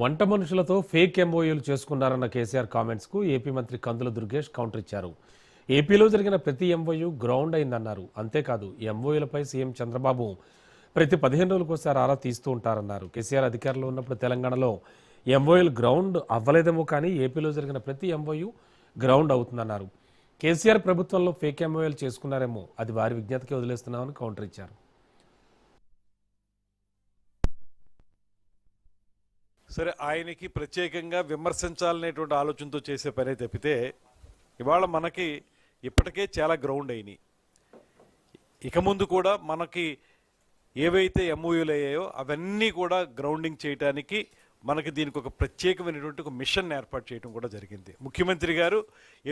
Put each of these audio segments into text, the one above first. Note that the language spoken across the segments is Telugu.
వంట మనుషులతో ఫేక్ ఎంఓయూలు చేసుకున్నారన్న కేసీఆర్ కామెంట్స్కు ఏపీ మంత్రి కందుల దుర్గేష్ కౌంటర్ ఇచ్చారు. ఏపీలో జరిగిన ప్రతి ఎంఓయూ గ్రౌండ్ అయిందన్నారు. అంతేకాదు ఎంఓయూలపై సీఎం చంద్రబాబు ప్రతి పదిహేను రోజులకోసారి ఆరా తీస్తూ ఉంటారన్నారు. కేసీఆర్ అధికారంలో ఉన్నప్పుడు తెలంగాణలో ఎంఓయూలు గ్రౌండ్ అవ్వలేదేమో కానీ ఏపీలో జరిగిన ప్రతి ఎంఓయూ గ్రౌండ్ అవుతుందన్నారు. కేసీఆర్ ప్రభుత్వంలో ఫేక్ ఎంఓయూలు చేసుకున్నారేమో అది వారి విజ్ఞతకే వదిలేస్తున్నామని కౌంటర్ ఇచ్చారు. సరే ఆయనకి ప్రత్యేకంగా విమర్శించాలనేటువంటి ఆలోచనతో చేసే పనే తప్పితే ఇవాళ మనకి ఇప్పటికే చాలా గ్రౌండ్ అయినాయి. ఇక ముందు కూడా మనకి ఏవైతే ఎంఓయూలు అయ్యాయో అవన్నీ కూడా గ్రౌండింగ్ చేయడానికి మనకి దీనికి ఒక ప్రత్యేకమైనటువంటి ఒక మిషన్ ఏర్పాటు చేయడం కూడా జరిగింది. ముఖ్యమంత్రి గారు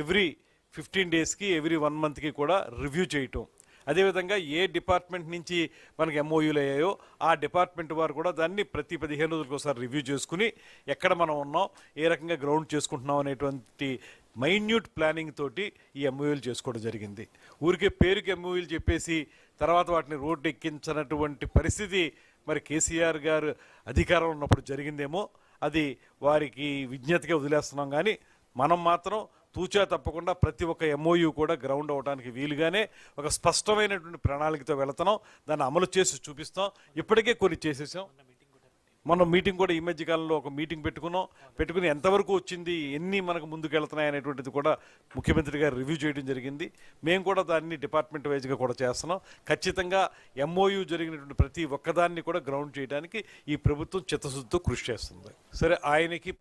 ఎవ్రీ ఫిఫ్టీన్ డేస్కి ఎవ్రీ వన్ మంత్కి కూడా రివ్యూ చేయటం. అదేవిధంగా ఏ డిపార్ట్మెంట్ నుంచి మనకి ఎంఓయూలు అయ్యాయో ఆ డిపార్ట్మెంట్ వారు కూడా దాన్ని ప్రతి పదిహేను రోజులకు ఒకసారి రివ్యూ చేసుకుని ఎక్కడ మనం ఉన్నాం ఏ రకంగా గ్రౌండ్ చేసుకుంటున్నాం అనేటువంటి మైన్యూట్ ప్లానింగ్ తోటి ఈ ఎంఓయూలు చేసుకోవడం జరిగింది. ఊరికే పేరుకి ఎంఓయూలు చెప్పేసి తర్వాత వాటిని రోడ్డు ఎక్కించినటువంటి పరిస్థితి మరి కేసీఆర్ గారు అధికారంలో ఉన్నప్పుడు జరిగిందేమో అది వారికి విజ్ఞతగా వదిలేస్తున్నాం. కానీ మనం మాత్రం తూచా తప్పకుండా ప్రతి ఒక్క ఎంఓయూ కూడా గ్రౌండ్ అవడానికి వీలుగానే ఒక స్పష్టమైనటువంటి ప్రణాళికతో వెళుతున్నాం. దాన్ని అమలు చేసి చూపిస్తాం. ఇప్పటికే కొన్ని చేసేసాం. మనం మీటింగ్ కూడా ఈ మధ్య కాలంలో ఒక మీటింగ్ పెట్టుకున్నాం. పెట్టుకుని ఎంతవరకు వచ్చింది ఎన్ని మనకు ముందుకు వెళ్తున్నాయి అనేటువంటిది కూడా ముఖ్యమంత్రి గారు రివ్యూ చేయడం జరిగింది. మేము కూడా దాన్ని డిపార్ట్మెంట్ వైజ్గా కూడా చేస్తున్నాం. ఖచ్చితంగా ఎంఓయూ జరిగినటువంటి ప్రతి ఒక్కదాన్ని కూడా గ్రౌండ్ చేయడానికి ఈ ప్రభుత్వం చిత్తశుద్ధితో కృషి చేస్తుంది. సరే ఆయనకి